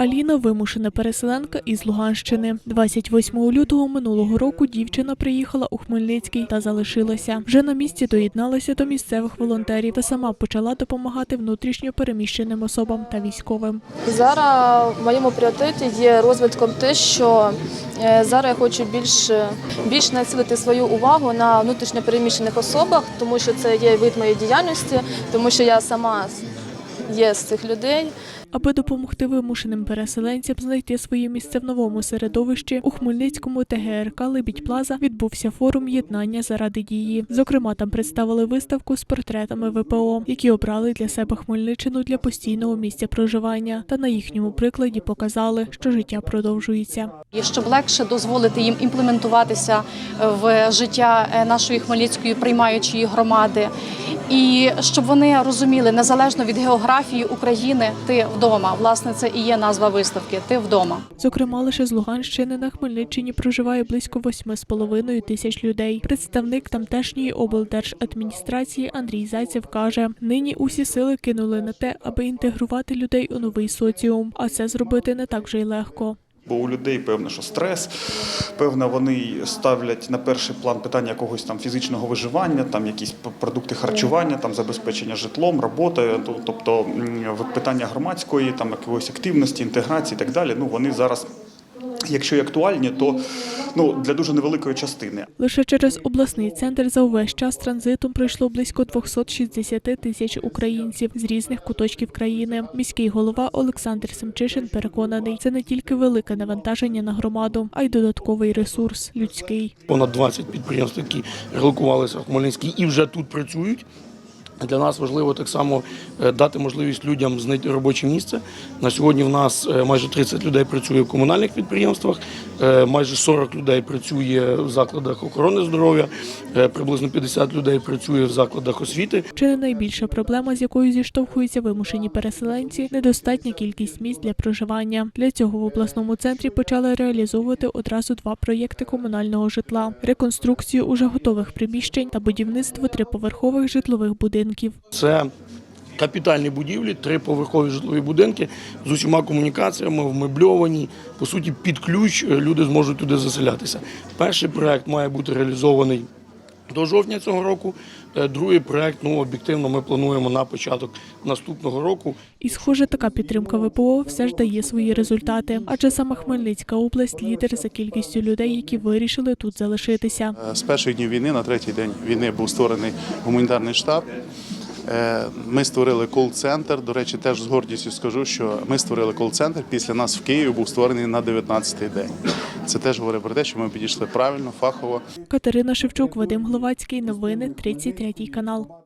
Аліна вимушена переселенка із Луганщини. 28 лютого минулого року дівчина приїхала у Хмельницький та залишилася. Вже на місці доєдналася до місцевих волонтерів та сама почала допомагати внутрішньо переміщеним особам та військовим. Зараз в моєму пріоритеті є розвитком те, що е, зараз я хочу більш, більш націлити свою увагу на внутрішньо переміщених особах, тому що це є вид моєї діяльності, тому що я сама є з цих людей. Аби допомогти вимушеним переселенцям знайти своє місце в новому середовищі, у Хмельницькому ТГРК Лебідь Плаза відбувся форум єднання заради дії. Зокрема, там представили виставку з портретами ВПО, які обрали для себе Хмельниччину для постійного місця проживання, та на їхньому прикладі показали, що життя продовжується. Щоб легше дозволити їм імплементуватися в життя е, нашої хмельницької приймаючої громади, і щоб вони розуміли незалежно від географії України, ти вдома. Власне, це і є назва виставки. Ти вдома. Зокрема, лише з Луганщини на Хмельниччині проживає близько 8,5 тисяч людей. Представник тамтешньої облдержадміністрації Андрій Зайцев каже: нині усі сили кинули на те, аби інтегрувати людей у новий соціум, а це зробити не так вже й легко. Бо у людей певно, що стрес, певно, вони ставлять на перший план питання якогось там фізичного виживання, там якісь продукти харчування, там забезпечення житлом, роботою, тобто питання громадської, там якоїсь активності, інтеграції і так далі. Ну вони зараз, якщо і актуальні, то ну для дуже невеликої частини. Лише через обласний центр за увесь час транзитом пройшло близько 260 тисяч українців з різних куточків країни. Міський голова Олександр Семчишин переконаний, це не тільки велике навантаження на громаду, а й додатковий ресурс людський. понад 20 підприємств, які релокувалися в Хмельницький і вже тут працюють. Для нас важливо так само е, дати можливість людям знайти робоче місце. На сьогодні в нас е, майже 30 людей працює в комунальних підприємствах, е, майже 40 людей працює в закладах охорони здоров'я, приблизно 50 людей працює в закладах освіти. Чи не найбільша проблема, з якою зіштовхуються вимушені переселенці, недостатня кількість місць для проживання. Для цього в обласному центрі почали реалізовувати одразу два проєкти комунального житла: реконструкцію уже готових приміщень та будівництво триповерхових житлових будинків. Це капітальні будівлі, триповерхові житлові будинки з усіма комунікаціями, вмебльовані. По суті, під ключ е, люди зможуть туди заселятися. Перший проект має бути реалізований до жовтня цього року. Е, Другий проект, ну об'єктивно, ми плануємо на початок наступного року. І, схоже, така підтримка ВПО все ж дає свої результати, адже саме Хмельницька область лідер за кількістю людей, які вирішили тут залишитися. Е, З перших днів війни на третій день війни був створений гуманітарний штаб. Е, Ми створили кол-центр. До речі, теж з гордістю скажу, що ми створили кол-центр. Після нас в Києві був створений на 19-й день. Це теж говорить про те, що ми підійшли правильно, фахово. Катерина Шевчук, Вадим Гловацький. Новини 33 канал.